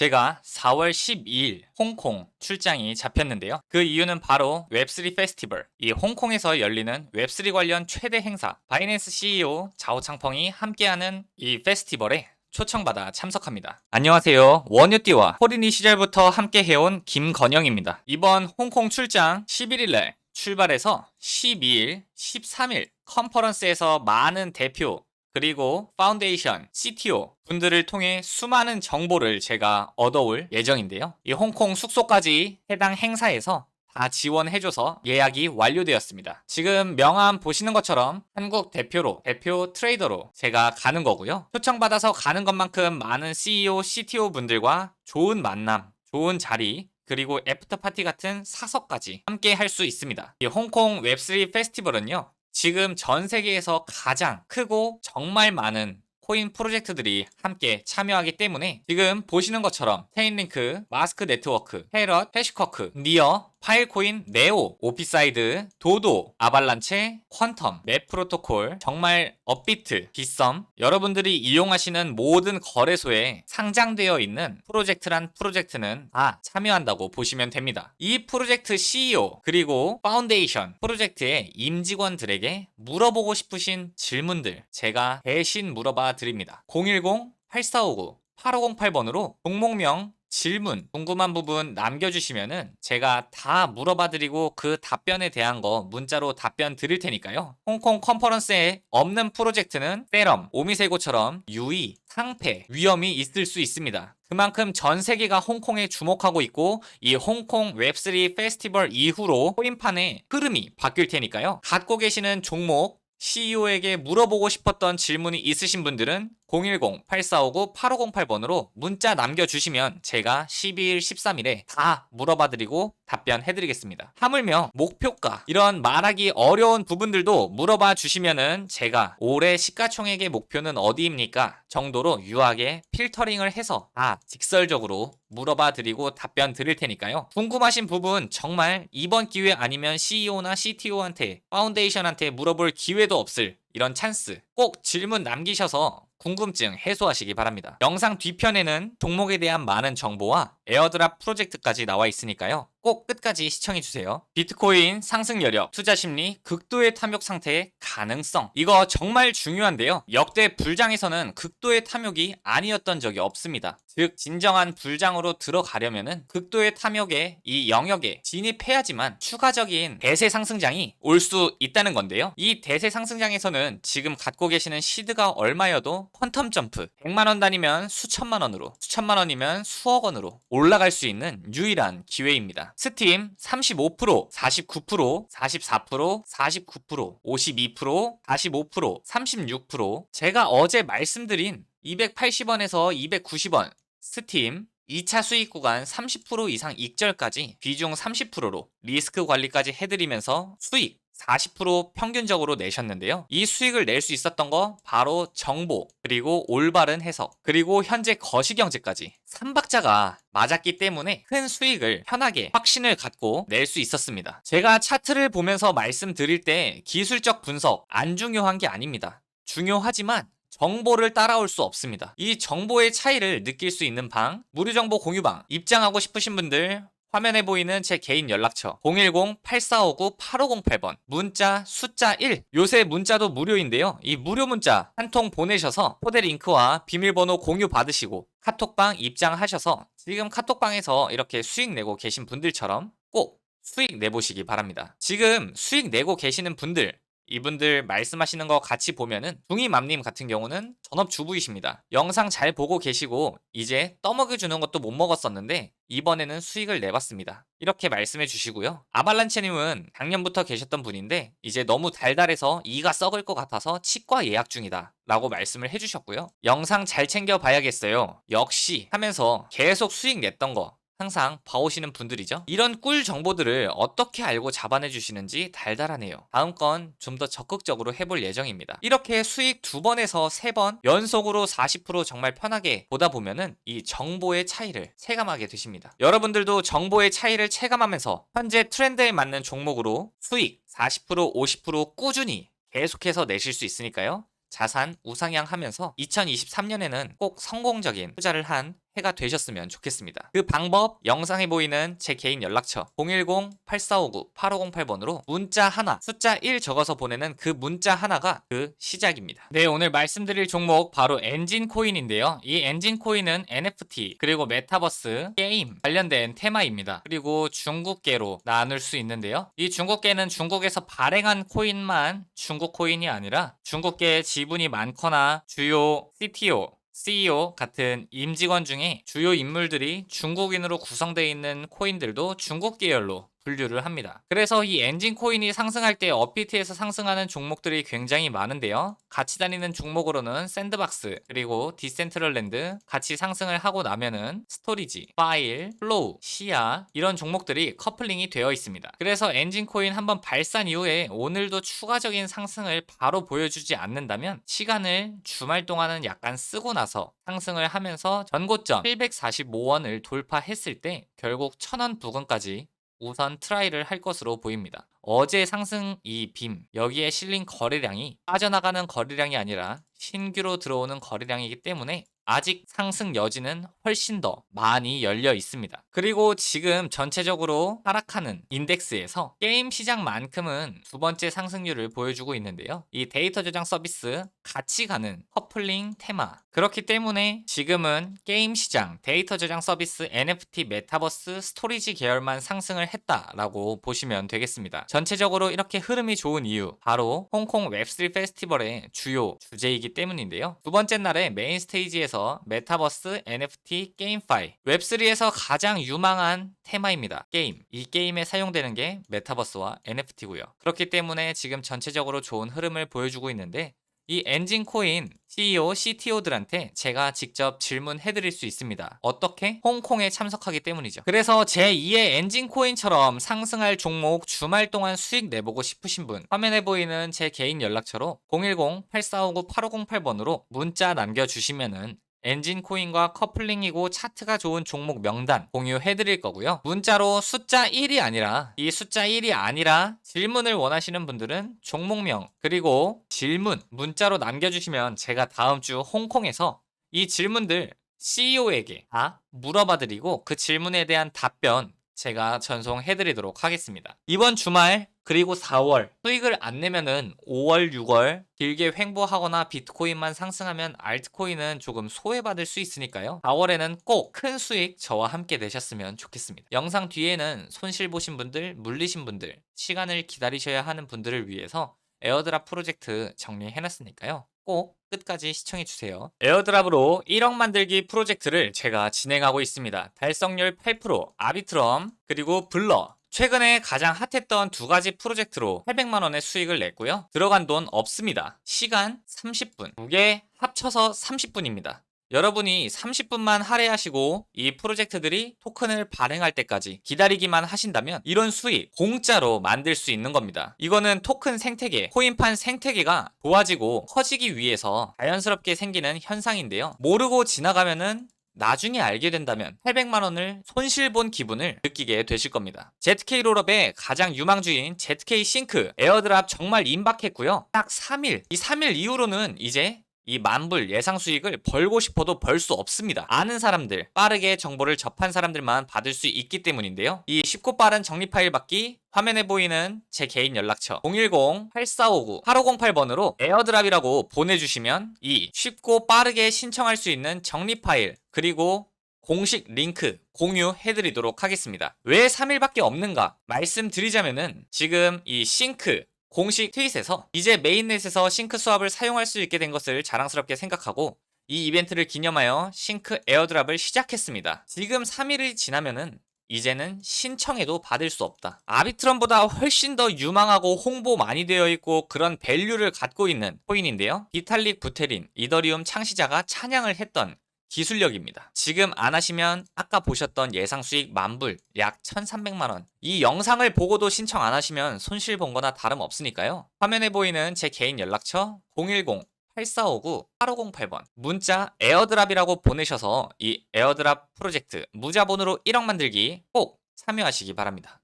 제가 4월 12일 홍콩 출장이 잡혔는데요. 그 이유는 바로 웹3 페스티벌, 이 홍콩에서 열리는 웹3 관련 최대 행사, 바이낸스 CEO 자오창펑이 함께하는 이 페스티벌에 초청받아 참석합니다. 안녕하세요. 원유띠와 호린이 시절부터 함께 해온 김건영입니다. 이번 홍콩 출장 11일날 출발해서 12일, 13일 컨퍼런스에서 많은 대표 그리고 파운데이션, CTO 분들을 통해 수많은 정보를 제가 얻어올 예정인데요. 이 홍콩 숙소까지 해당 행사에서 다 지원해줘서 예약이 완료되었습니다. 지금 명함 보시는 것처럼 한국 대표로, 대표 트레이더로 제가 가는 거고요. 초청받아서 가는 것만큼 많은 CEO, CTO 분들과 좋은 만남, 좋은 자리, 그리고 애프터 파티 같은 사석까지 함께 할 수 있습니다. 이 홍콩 웹3 페스티벌은요. 지금 전 세계에서 가장 크고 정말 많은 코인 프로젝트들이 함께 참여하기 때문에 지금 보시는 것처럼 테인링크, 마스크 네트워크, 헤럿, 해시커크, 니어, 파일코인, 네오, 오피사이드, 도도, 아발란체, 퀀텀, 맵 프로토콜, 정말 업비트, 빗썸 여러분들이 이용하시는 모든 거래소에 상장되어 있는 프로젝트란 프로젝트는 다 참여한다고 보시면 됩니다. 이 프로젝트 CEO 그리고 파운데이션 프로젝트의 임직원들에게 물어보고 싶으신 질문들 제가 대신 물어봐 드립니다. 010-8459-8508번으로 종목명 질문, 궁금한 부분 남겨주시면은 제가 다 물어봐 드리고 그 답변에 대한 거 문자로 답변 드릴 테니까요. 홍콩 컨퍼런스에 없는 프로젝트는 세럼, 오미세고처럼 유의, 상패, 위험이 있을 수 있습니다. 그만큼 전 세계가 홍콩에 주목하고 있고 이 홍콩 웹3 페스티벌 이후로 코인판의 흐름이 바뀔 테니까요. 갖고 계시는 종목, CEO에게 물어보고 싶었던 질문이 있으신 분들은 010-8459-8508번으로 문자 남겨주시면 제가 12일, 13일에 다 물어봐드리고 답변해드리겠습니다. 하물며 목표가 이런 말하기 어려운 부분들도 물어봐 주시면은 제가 올해 시가총액의 목표는 어디입니까? 정도로 유하게 필터링을 해서 다 직설적으로 물어봐 드리고 답변 드릴 테니까요. 궁금하신 부분 정말 이번 기회 아니면 CEO나 CTO한테 파운데이션한테 물어볼 기회도 없을 이런 찬스 꼭 질문 남기셔서 궁금증 해소하시기 바랍니다. 영상 뒤편에는 종목에 대한 많은 정보와 에어드랍 프로젝트까지 나와 있으니까요. 꼭 끝까지 시청해주세요. 비트코인 상승 여력, 투자 심리, 극도의 탐욕 상태의 가능성. 이거 정말 중요한데요. 역대 불장에서는 극도의 탐욕이 아니었던 적이 없습니다. 즉, 진정한 불장으로 들어가려면은 극도의 탐욕의 이 영역에 진입해야지만 추가적인 대세 상승장이 올 수 있다는 건데요. 이 대세 상승장에서는 지금 갖고 계시는 시드가 얼마여도 퀀텀 점프 100만원 단위면 수천만원으로 수천만원이면 수억원으로 올라갈 수 있는 유일한 기회입니다. 스팀 35%, 49%, 44%, 49%, 52%, 45%, 36% 제가 어제 말씀드린 280원에서 290원 스팀 2차 수익 구간 30% 이상 익절까지 비중 30%로 리스크 관리까지 해드리면서 수익 40% 평균적으로 내셨는데요. 이 수익을 낼 수 있었던 거 바로 정보, 그리고 올바른 해석, 그리고 현재 거시경제까지 3박자가 맞았기 때문에 큰 수익을 편하게 확신을 갖고 낼 수 있었습니다. 제가 차트를 보면서 말씀드릴 때 기술적 분석 안 중요한 게 아닙니다. 중요하지만 정보를 따라올 수 없습니다. 이 정보의 차이를 느낄 수 있는 방, 무료정보 공유방, 입장하고 싶으신 분들 화면에 보이는 제 개인 연락처 010-8459-8508번. 문자 숫자 1 요새 문자도 무료인데요. 이 무료 문자 한 통 보내셔서 포대 링크와 비밀번호 공유 받으시고 카톡방 입장하셔서 지금 카톡방에서 이렇게 수익 내고 계신 분들처럼 꼭 수익 내보시기 바랍니다. 지금 수익 내고 계시는 분들 이분들 말씀하시는 거 같이 보면은 중이맘님 같은 경우는 전업주부이십니다. 영상 잘 보고 계시고 이제 떠먹여 주는 것도 못 먹었었는데 이번에는 수익을 내봤습니다. 이렇게 말씀해 주시고요. 아발란체님은 작년부터 계셨던 분인데 이제 너무 달달해서 이가 썩을 것 같아서 치과 예약 중이다. 라고 말씀을 해주셨고요. 영상 잘 챙겨 봐야겠어요. 역시 하면서 계속 수익 냈던 거 항상 봐오시는 분들이죠. 이런 꿀 정보들을 어떻게 알고 잡아내 주시는지 달달하네요. 다음 건 좀 더 적극적으로 해볼 예정입니다. 이렇게 수익 두 번에서 세 번 연속으로 40% 정말 편하게 보다 보면은 이 정보의 차이를 체감하게 되십니다. 여러분들도 정보의 차이를 체감하면서 현재 트렌드에 맞는 종목으로 수익 40% 50% 꾸준히 계속해서 내실 수 있으니까요. 자산 우상향 하면서 2023년에는 꼭 성공적인 투자를 한 해가 되셨으면 좋겠습니다. 그 방법 영상에 보이는 제 개인 연락처 010-8459-8508번으로 문자 하나 숫자 1 적어서 보내는 그 문자 하나가 그 시작입니다. 네 오늘 말씀드릴 종목 바로 엔진 코인인데요. 이 엔진 코인은 NFT 그리고 메타버스 게임 관련된 테마입니다. 그리고 중국계로 나눌 수 있는데요. 이 중국계는 중국에서 발행한 코인만 중국 코인이 아니라 중국계에 지분이 많거나 주요 CTO CEO 같은 임직원 중에 주요 인물들이 중국인으로 구성되어 있는 코인들도 중국 계열로 분류를 합니다. 그래서 이 엔진 코인이 상승할 때 업비트에서 상승하는 종목들이 굉장히 많은데요. 같이 다니는 종목으로는 샌드박스, 그리고 디센트럴랜드 같이 상승을 하고 나면은 스토리지, 파일, 플로우, 시야 이런 종목들이 커플링이 되어 있습니다. 그래서 엔진 코인 한번 발산 이후에 오늘도 추가적인 상승을 바로 보여주지 않는다면 시간을 주말 동안은 약간 쓰고 나서 상승을 하면서 전고점 745원을 돌파했을 때 결국 1000원 부근까지 우선 트라이를 할 것으로 보입니다. 어제 상승 이 빔 여기에 실린 거래량이 빠져나가는 거래량이 아니라 신규로 들어오는 거래량이기 때문에 아직 상승 여지는 훨씬 더 많이 열려 있습니다. 그리고 지금 전체적으로 하락하는 인덱스에서 게임 시장만큼은 두 번째 상승률을 보여주고 있는데요. 이 데이터 저장 서비스 같이 가는 커플링 테마. 그렇기 때문에 지금은 게임 시장, 데이터 저장 서비스, NFT, 메타버스, 스토리지 계열만 상승을 했다라고 보시면 되겠습니다. 전체적으로 이렇게 흐름이 좋은 이유 바로 홍콩 웹3 페스티벌의 주요 주제이기 때문인데요. 두 번째 날에 메인 스테이지에서 메타버스, NFT, 게임파이 웹3에서 가장 유망한 테마입니다. 게임. 이 게임에 사용되는 게 메타버스와 NFT고요. 그렇기 때문에 지금 전체적으로 좋은 흐름을 보여주고 있는데 이 엔진 코인 CEO, CTO들한테 제가 직접 질문해 드릴 수 있습니다. 어떻게? 홍콩에 참석하기 때문이죠. 그래서 제2의 엔진 코인처럼 상승할 종목 주말 동안 수익 내보고 싶으신 분 화면에 보이는 제 개인 연락처로 010-8459-8508번으로 문자 남겨주시면은 엔진 코인과 커플링이고 차트가 좋은 종목 명단 공유해 드릴 거고요. 문자로 숫자 1이 아니라 이 숫자 1이 아니라 질문을 원하시는 분들은 종목명 그리고 질문 문자로 남겨주시면 제가 다음 주 홍콩에서 이 질문들 CEO에게 다 물어봐 드리고 그 질문에 대한 답변 제가 전송해 드리도록 하겠습니다. 이번 주말 그리고 4월 수익을 안 내면은 5월, 6월 길게 횡보하거나 비트코인만 상승하면 알트코인은 조금 소외받을 수 있으니까요. 4월에는 꼭 큰 수익 저와 함께 내셨으면 좋겠습니다. 영상 뒤에는 손실 보신 분들, 물리신 분들, 시간을 기다리셔야 하는 분들을 위해서 에어드랍 프로젝트 정리해놨으니까요. 꼭 끝까지 시청해주세요. 에어드랍으로 1억 만들기 프로젝트를 제가 진행하고 있습니다. 달성률 8%, 아비트럼, 그리고 블러, 최근에 가장 핫했던 두 가지 프로젝트로 800만 원의 수익을 냈고요. 들어간 돈 없습니다. 시간 30분. 두 개 합쳐서 30분입니다. 여러분이 30분만 할애하시고 이 프로젝트들이 토큰을 발행할 때까지 기다리기만 하신다면 이런 수익 공짜로 만들 수 있는 겁니다. 이거는 토큰 생태계, 코인판 생태계가 좋아지고 커지기 위해서 자연스럽게 생기는 현상인데요. 모르고 지나가면은 나중에 알게 된다면 800만 원을 손실 본 기분을 느끼게 되실 겁니다. ZK 롤업의 가장 유망주인 ZK 싱크 에어드랍 정말 임박했고요. 딱 3일. 이 3일 이후로는 이제 이 만불 예상 수익을 벌고 싶어도 벌 수 없습니다. 아는 사람들, 빠르게 정보를 접한 사람들만 받을 수 있기 때문인데요. 이 쉽고 빠른 정리 파일 받기 화면에 보이는 제 개인 연락처 010-8459-8508번으로 에어드랍이라고 보내주시면 이 쉽고 빠르게 신청할 수 있는 정리 파일 그리고 공식 링크 공유해드리도록 하겠습니다. 왜 3일밖에 없는가 말씀드리자면은 지금 이 싱크 공식 트윗에서 이제 메인넷에서 싱크 수압을 사용할 수 있게 된 것을 자랑스럽게 생각하고 이 이벤트를 기념하여 싱크 에어드랍을 시작했습니다. 지금 3일이 지나면은 이제는 신청해도 받을 수 없다. 아비트럼보다 훨씬 더 유망하고 홍보 많이 되어 있고 그런 밸류를 갖고 있는 코인인데요. 비탈릭 부테린, 이더리움 창시자가 찬양을 했던 기술력입니다. 지금 안 하시면 아까 보셨던 예상 수익 만불 약 1,300만 원. 이 영상을 보고도 신청 안 하시면 손실 본 거나 다름없으니까요. 화면에 보이는 제 개인 연락처 010 8459-8508번 문자 에어드랍이라고 보내셔서 이 에어드랍 프로젝트 무자본으로 1억 만들기 꼭 참여하시기 바랍니다.